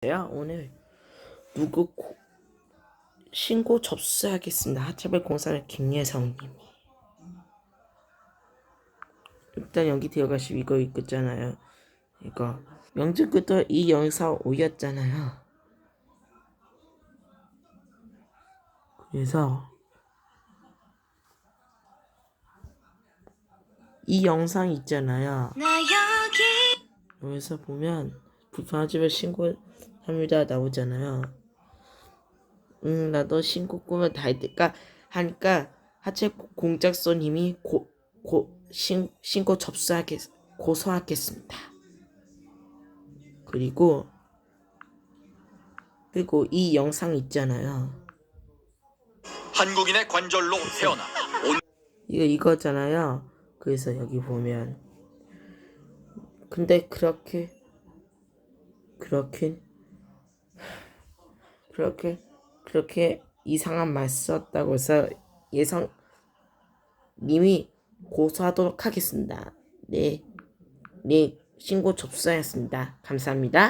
제가 오늘 누구 고- 신고 접수하겠습니다. 하차별 공사를 김예성님이. 일단 여기 들어가시고 이거 있잖아요. 이거 명절 끝도 이 영상 올렸잖아요. 그래서 이 영상 있잖아요. 여기서 보면 집에 신고합니다 나오잖아요. 응 나도 신고 꾸면 다 했을까 하니까 하체 공작소님이 고고 신고 접수하겠 고소하겠습니다. 그리고 그리고 이 영상 있잖아요. 한국인의 관절로 태어나 온 이거 이거잖아요. 그래서 여기 보면 근데 그렇게 그렇게 그렇게 그렇게 이상한 말 썼다고 해서 예성 님이 고소하도록 하겠습니다. 네, 네 신고 접수하였습니다. 감사합니다.